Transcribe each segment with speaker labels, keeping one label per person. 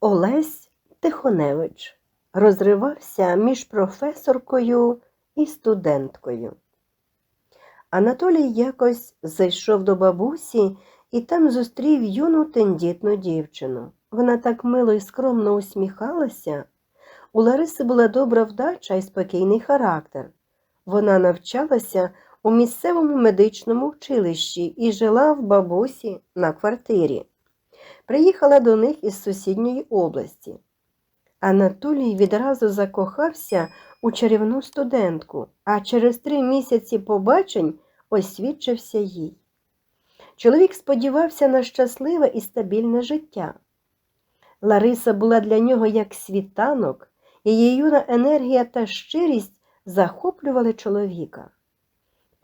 Speaker 1: Олесь Тихоневич розривався між професоркою і студенткою. Анатолій якось зайшов до бабусі і там зустрів юну тендітну дівчину. Вона так мило і скромно усміхалася. У Лариси була добра вдача і спокійний характер. Вона навчалася у місцевому медичному училищі і жила в бабусі на квартирі. Приїхала до них із сусідньої області. Анатолій відразу закохався у чарівну студентку, а через три місяці побачень освідчився їй. Чоловік сподівався на щасливе і стабільне життя. Лариса була для нього як світанок, її юна енергія та щирість захоплювали чоловіка.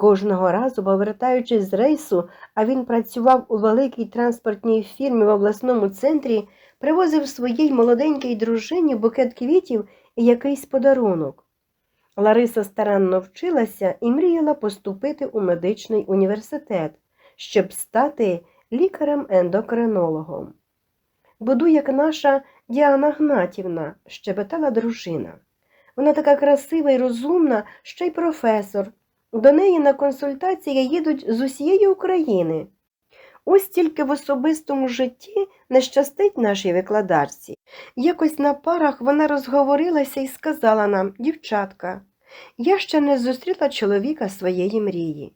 Speaker 1: Кожного разу, повертаючись з рейсу, а він працював у великій транспортній фірмі в обласному центрі, привозив своїй молоденькій дружині букет квітів і якийсь подарунок. Лариса старанно вчилася і мріяла поступити у медичний університет, щоб стати лікарем-ендокринологом. Буду, як наша Діана Гнатівна, щебетала дружина. Вона така красива і розумна, ще й професор. До неї на консультації їдуть з усієї України. Ось тільки в особистому житті не щастить нашій викладачці. Якось на парах вона розговорилася і сказала нам, дівчатка, я ще не зустріла чоловіка своєї мрії.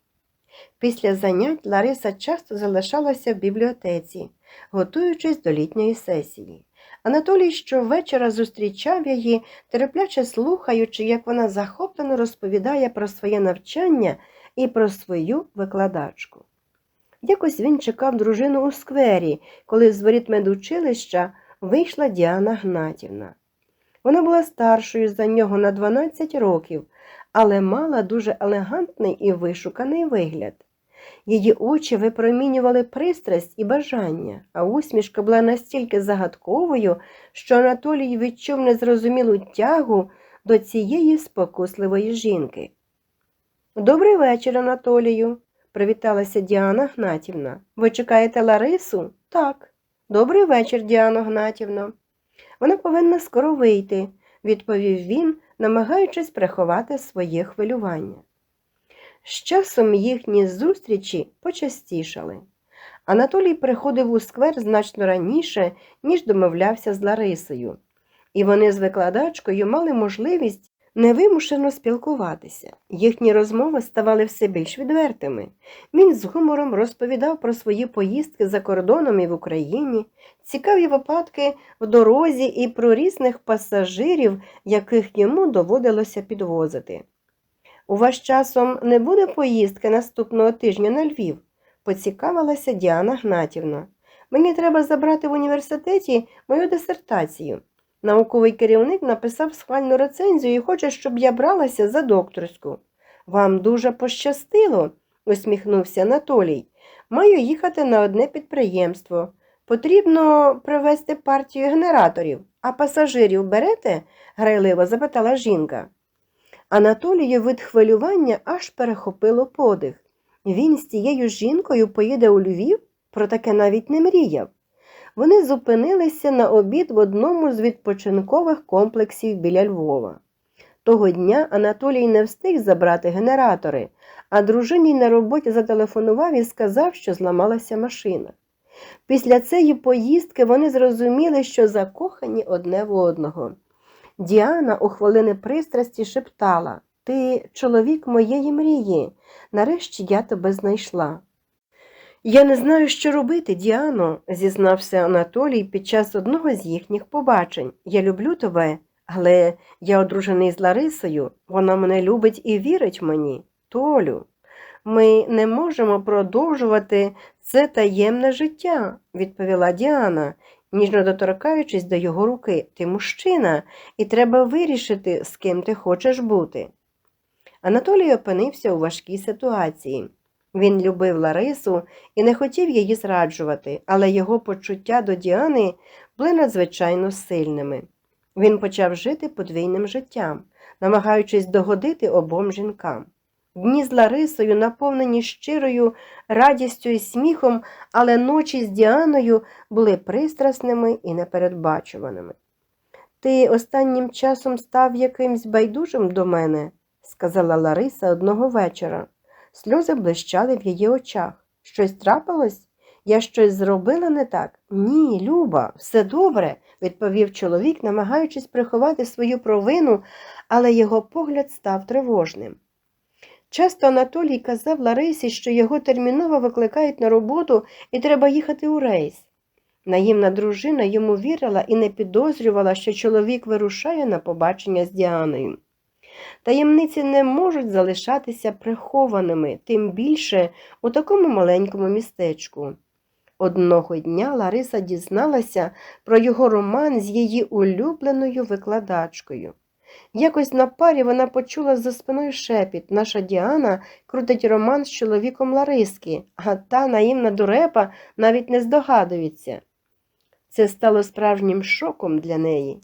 Speaker 1: Після занять Лариса часто залишалася в бібліотеці, готуючись до літньої сесії. Анатолій щовечора зустрічав її, терпляче слухаючи, як вона захоплено розповідає про своє навчання і про свою викладачку. Якось він чекав дружину у сквері, коли з воріт медучилища вийшла Діана Гнатівна. Вона була старшою за нього на 12 років, але мала дуже елегантний і вишуканий вигляд. Її очі випромінювали пристрасть і бажання, а усмішка була настільки загадковою, що Анатолій відчув незрозумілу тягу до цієї спокусливої жінки. Добрий вечір, Анатолію, привіталася Діана Гнатівна. Ви чекаєте Ларису? Так. Добрий вечір, Діано Гнатівно. Вона повинна скоро вийти, відповів він, намагаючись приховати своє хвилювання. З часом їхні зустрічі почастішали. Анатолій приходив у сквер значно раніше, ніж домовлявся з Ларисою, і вони з викладачкою мали можливість невимушено спілкуватися. Їхні розмови ставали все більш відвертими. Він з гумором розповідав про свої поїздки за кордоном і в Україні, цікаві випадки в дорозі і про різних пасажирів, яких йому доводилося підвозити. У вас часом не буде поїздки наступного тижня на Львів? поцікавилася Діана Гнатівна. Мені треба забрати в університеті мою дисертацію. Науковий керівник написав схвальну рецензію і хоче, щоб я бралася за докторську. Вам дуже пощастило, усміхнувся Анатолій. Маю їхати на одне підприємство. Потрібно привезти партію генераторів, а пасажирів берете? грайливо запитала жінка. Анатолію від хвилювання аж перехопило подих. Він з цією жінкою поїде у Львів, про таке навіть не мріяв. Вони зупинилися на обід в одному з відпочинкових комплексів біля Львова. Того дня Анатолій не встиг забрати генератори, а дружині на роботі зателефонував і сказав, що зламалася машина. Після цієї поїздки вони зрозуміли, що закохані одне в одного. Діана у хвилини пристрасті шептала Ти чоловік моєї мрії. Нарешті я тебе знайшла. Я не знаю, що робити, Діано, зізнався Анатолій під час одного з їхніх побачень. Я люблю тебе, але я одружений з Ларисою, вона мене любить і вірить мені. Толю, ми не можемо продовжувати це таємне життя, відповіла Діана, ніжно доторкаючись до його руки. Ти мужчина, і треба вирішити, з ким ти хочеш бути. Анатолій опинився у важкій ситуації. Він любив Ларису і не хотів її зраджувати, але його почуття до Діани були надзвичайно сильними. Він почав жити подвійним життям, намагаючись догодити обом жінкам. Дні з Ларисою, наповнені щирою радістю і сміхом, але ночі з Діаною були пристрасними і непередбачуваними. Ти останнім часом став якимсь байдужим до мене, сказала Лариса одного вечора. Сльози блищали в її очах. Щось трапилось? Я щось зробила не так? Ні, Люба, все добре, відповів чоловік, намагаючись приховати свою провину, але його погляд став тривожним. Часто Анатолій казав Ларисі, що його терміново викликають на роботу і треба їхати у рейс. Наївна дружина йому вірила і не підозрювала, що чоловік вирушає на побачення з Діаною. Таємниці не можуть залишатися прихованими, тим більше у такому маленькому містечку. Одного дня Лариса дізналася про його роман з її улюбленою викладачкою. Якось на парі вона почула за спиною шепіт. Наша Діана крутить роман з чоловіком Лариски, а та наївна дурепа навіть не здогадується. Це стало справжнім шоком для неї.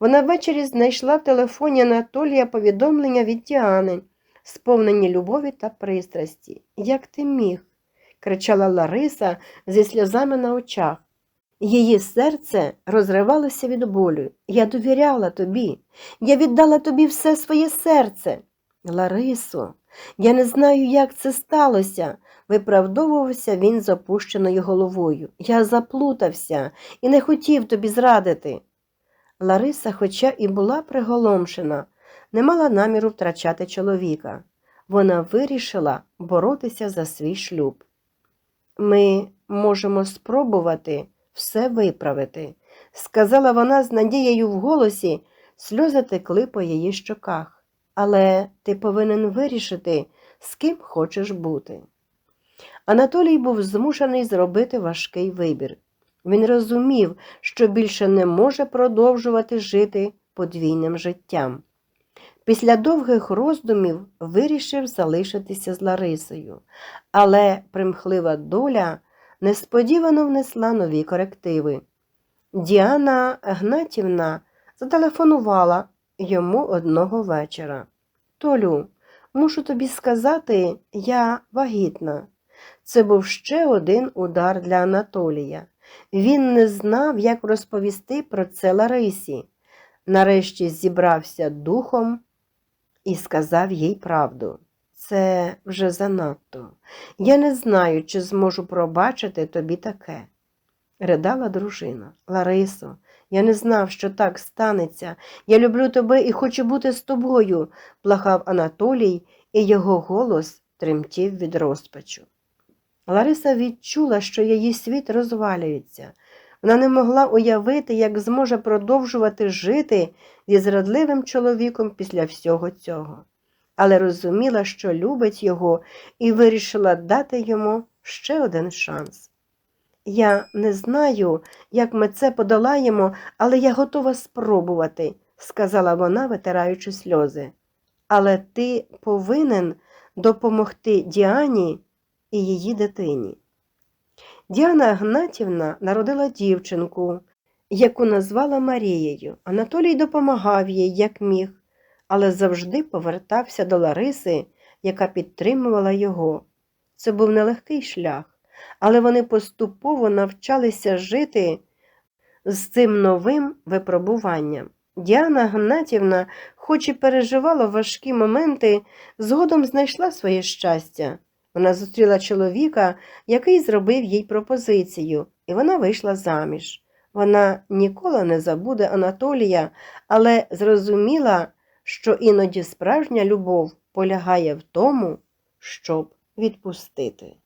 Speaker 1: Вона ввечері знайшла в телефоні Анатолія повідомлення від Діани, сповнені любові та пристрасті. Як ти міг? кричала Лариса зі сльозами на очах. Її серце розривалося від болю. Я довіряла тобі, я віддала тобі все своє серце. Ларисо, я не знаю, як це сталося, виправдовувався він з опущеною головою. Я заплутався і не хотів тобі зрадити. Лариса, хоча і була приголомшена, не мала наміру втрачати чоловіка. Вона вирішила боротися за свій шлюб. Ми можемо спробувати все виправити, сказала вона з надією в голосі, сльози текли по її щоках. Але ти повинен вирішити, з ким хочеш бути. Анатолій був змушений зробити важкий вибір. Він розумів, що більше не може продовжувати жити подвійним життям. Після довгих роздумів вирішив залишитися з Ларисою, але примхлива доля несподівано внесла нові корективи. Діана Гнатівна зателефонувала йому одного вечора. Толю, мушу тобі сказати, я вагітна. Це був ще один удар для Анатолія. Він не знав, як розповісти про це Ларисі. Нарешті зібрався духом і сказав їй правду. Це вже занадто. Я не знаю, чи зможу пробачити тобі таке. Ридала дружина. Ларисо, я не знав, що так станеться. Я люблю тебе і хочу бути з тобою, благав Анатолій, і його голос тремтів від розпачу. Лариса відчула, що її світ розвалюється. Вона не могла уявити, як зможе продовжувати жити зі зрадливим чоловіком після всього цього, але розуміла, що любить його, і вирішила дати йому ще один шанс. Я не знаю, як ми це подолаємо, але я готова спробувати, сказала вона, витираючи сльози. Але ти повинен допомогти Діані і її дитині. Діана Гнатівна народила дівчинку, яку назвала Марією. Анатолій допомагав їй, як міг, але завжди повертався до Лариси, яка підтримувала його. Це був нелегкий шлях, але вони поступово навчалися жити з цим новим випробуванням. Діана Гнатівна, хоч і переживала важкі моменти, згодом знайшла своє щастя. Вона зустріла чоловіка, який зробив їй пропозицію, і вона вийшла заміж. Вона ніколи не забуде Анатолія, але зрозуміла, що іноді справжня любов полягає в тому, щоб відпустити.